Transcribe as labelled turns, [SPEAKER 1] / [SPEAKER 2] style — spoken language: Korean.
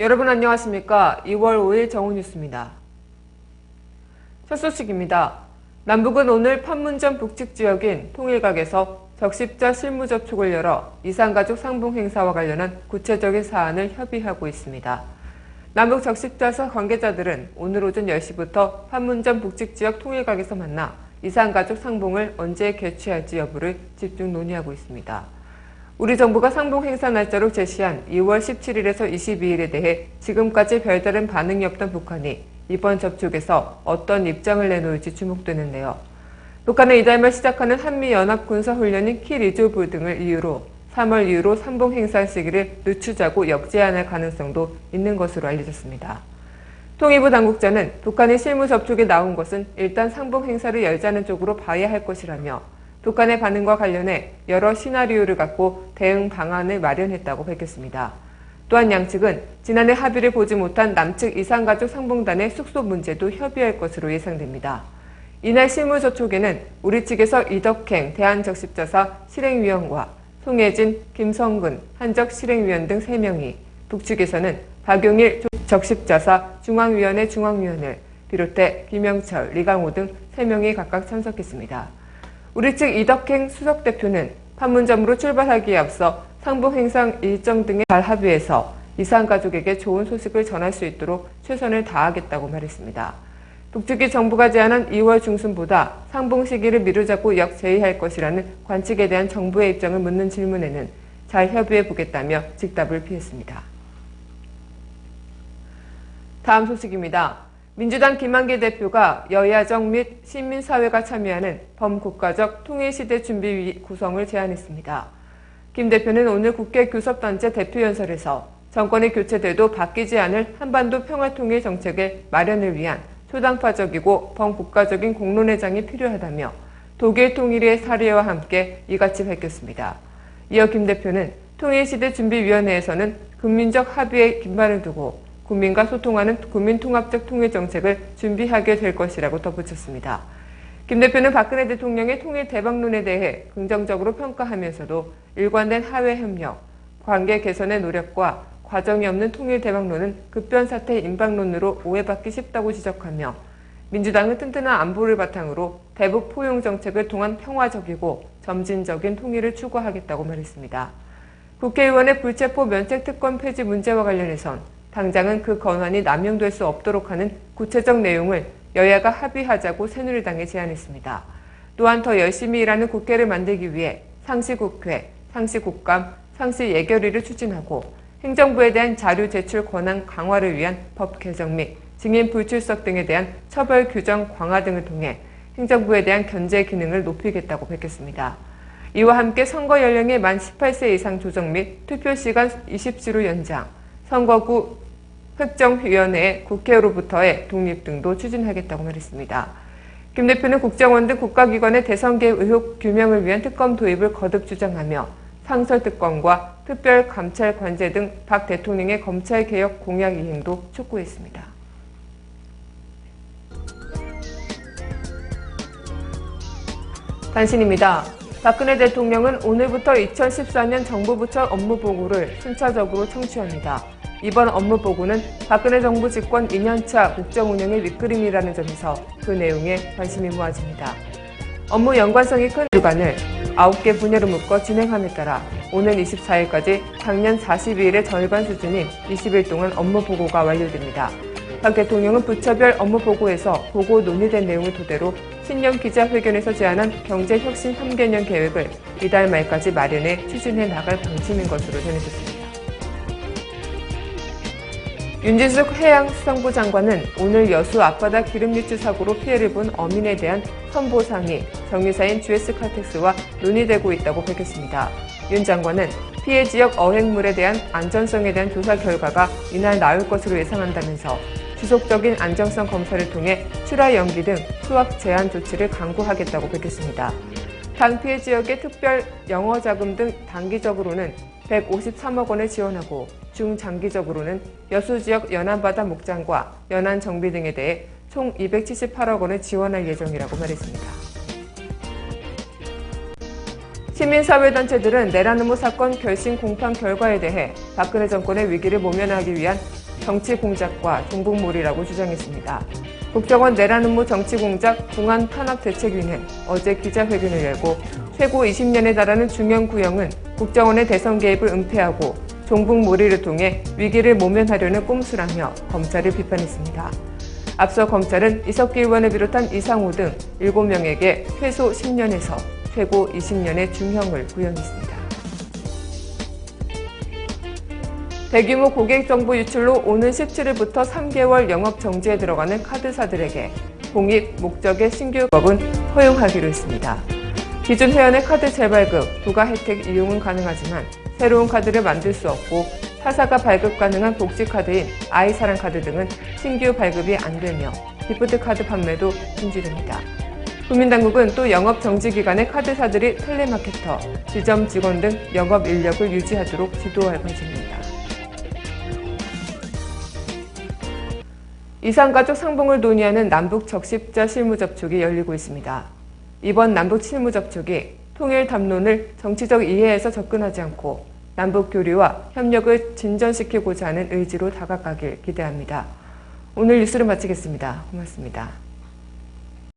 [SPEAKER 1] 여러분 안녕하십니까? 2월 5일 정오 뉴스입니다. 첫 소식입니다. 남북은 오늘 판문점 북측 지역인 통일각에서 적십자 실무 접촉을 열어 이산가족 상봉 행사와 관련한 구체적인 사안을 협의하고 있습니다. 남북 적십자사 관계자들은 오늘 오전 10시부터 판문점 북측 지역 통일각에서 만나 이산가족 상봉을 언제 개최할지 여부를 집중 논의하고 있습니다. 우리 정부가 상봉 행사 날짜로 제시한 2월 17일에서 22일에 대해 지금까지 별다른 반응이 없던 북한이 이번 접촉에서 어떤 입장을 내놓을지 주목되는데요. 북한은 이달 말 시작하는 한미연합군사훈련인 키리조브 등을 이유로 3월 이후로 상봉 행사 시기를 늦추자고 역제안할 가능성도 있는 것으로 알려졌습니다. 통일부 당국자는 북한의 실무 접촉에 나온 것은 일단 상봉 행사를 열자는 쪽으로 봐야 할 것이라며 북한의 반응과 관련해 여러 시나리오를 갖고 대응 방안을 마련했다고 밝혔습니다. 또한 양측은 지난해 합의를 보지 못한 남측 이산가족 상봉단의 숙소 문제도 협의할 것으로 예상됩니다. 이날 실무 접촉에는 우리 측에서 이덕행 대한적십자사 실행위원과 송혜진, 김성근, 한적 실행위원 등 3명이 북측에서는 박용일 적십자사 중앙위원회 중앙위원을 비롯해 김영철, 리강호 등 3명이 각각 참석했습니다. 우리 측 이덕행 수석 대표는 판문점으로 출발하기에 앞서 상봉 행상 일정 등에 잘 합의해서 이산 가족에게 좋은 소식을 전할 수 있도록 최선을 다하겠다고 말했습니다. 북측이 정부가 제안한 2월 중순보다 상봉 시기를 미루자고 역제의할 것이라는 관측에 대한 정부의 입장을 묻는 질문에는 잘 협의해 보겠다며 직답을 피했습니다. 다음 소식입니다. 민주당 김한길 대표가 여야정 및 시민사회가 참여하는 범국가적 통일시대 준비위 구성을 제안했습니다. 김 대표는 오늘 국회 교섭단체 대표연설에서 정권이 교체돼도 바뀌지 않을 한반도 평화통일 정책의 마련을 위한 초당파적이고 범국가적인 공론회장이 필요하다며 독일 통일의 사례와 함께 이같이 밝혔습니다. 이어 김 대표는 통일시대 준비위원회에서는 국민적 합의에 긴반을 두고 국민과 소통하는 국민통합적 통일정책을 준비하게 될 것이라고 덧붙였습니다. 김 대표는 박근혜 대통령의 통일 대박론에 대해 긍정적으로 평가하면서도 일관된 하회 협력, 관계 개선의 노력과 과정이 없는 통일 대박론은 급변사태 임박론으로 오해받기 쉽다고 지적하며 민주당은 튼튼한 안보를 바탕으로 대북 포용 정책을 통한 평화적이고 점진적인 통일을 추구하겠다고 말했습니다. 국회의원의 불체포 면책 특권 폐지 문제와 관련해선 당장은 그 권한이 남용될 수 없도록 하는 구체적 내용을 여야가 합의하자고 새누리당에 제안했습니다. 또한 더 열심히 일하는 국회를 만들기 위해 상시국회, 상시국감, 상시예결위를 추진하고 행정부에 대한 자료 제출 권한 강화를 위한 법 개정 및 증인 불출석 등에 대한 처벌 규정 강화 등을 통해 행정부에 대한 견제 기능을 높이겠다고 밝혔습니다. 이와 함께 선거 연령의 만 18세 이상 조정 및 투표 시간 20시로 연장, 선거구 획정위원회 국회로부터의 독립 등도 추진하겠다고 말했습니다. 김 대표는 국정원 등 국가기관의 대선계 의혹 규명을 위한 특검 도입을 거듭 주장하며 상설특검과 특별감찰 관제 등 박 대통령의 검찰개혁 공약 이행도 촉구했습니다. 단신입니다. 박근혜 대통령은 오늘부터 2014년 정부 부처 업무 보고를 순차적으로 청취합니다. 이번 업무 보고는 박근혜 정부 집권 2년차 국정 운영의 윗그림이라는 점에서 그 내용에 관심이 모아집니다. 업무 연관성이 큰 주간을 9개 분야로 묶어 진행함에 따라 오늘 24일까지 작년 42일의 절반 수준인 20일 동안 업무 보고가 완료됩니다. 박 대통령은 부처별 업무 보고에서 보고 논의된 내용을 토대로 신년 기자회견에서 제안한 경제혁신 3개년 계획을 이달 말까지 마련해 추진해 나갈 방침인 것으로 전해졌습니다. 윤진숙 해양수산부 장관은 오늘 여수 앞바다 기름 유출 사고로 피해를 본 어민에 대한 선보상이 정유사인 GS칼텍스와 논의되고 있다고 밝혔습니다. 윤 장관은 피해 지역 어획물에 대한 안전성에 대한 조사 결과가 이날 나올 것으로 예상한다면서 지속적인 안정성 검사를 통해 출하 연기 등 수확 제한 조치를 강구하겠다고 밝혔습니다. 당 피해 지역의 특별 영어 자금 등 단기적으로는 153억 원을 지원하고 중장기적으로는 여수 지역 연안바다 목장과 연안 정비 등에 대해 총 278억 원을 지원할 예정이라고 말했습니다. 시민사회단체들은 내란 음모 사건 결심 공판 결과에 대해 박근혜 정권의 위기를 모면하기 위한 정치 공작과 종북몰이라고 주장했습니다. 국정원 내란 음모 정치 공작 공안 탄압 대책위는 어제 기자회견을 열고 최고 20년에 달하는 중형 구형은 국정원의 대선 개입을 은폐하고 종북몰이를 통해 위기를 모면하려는 꼼수라며 검찰을 비판했습니다. 앞서 검찰은 이석기 의원을 비롯한 이상호 등 7명에게 최소 10년에서 최고 20년의 중형을 구형했습니다. 대규모 고객 정보 유출로 오는 17일부터 3개월 영업 정지에 들어가는 카드사들에게 공익 목적의 신규 법은 허용하기로 했습니다. 기존 회원의 카드 재발급, 부가 혜택 이용은 가능하지만 새로운 카드를 만들 수 없고 타사가 발급 가능한 복지 카드인 아이사랑 카드 등은 신규 발급이 안 되며 기프트 카드 판매도 금지됩니다. 국민당국은 또 영업 정지 기간에 카드사들이 텔레마케터, 지점 직원 등 영업 인력을 유지하도록 지도할 방침입니다. 이산가족 상봉을 논의하는 남북 적십자 실무 접촉이 열리고 있습니다. 이번 남북 실무 접촉이 통일 담론을 정치적 이해에서 접근하지 않고 남북 교류와 협력을 진전시키고자 하는 의지로 다가가길 기대합니다. 오늘 뉴스를 마치겠습니다. 고맙습니다.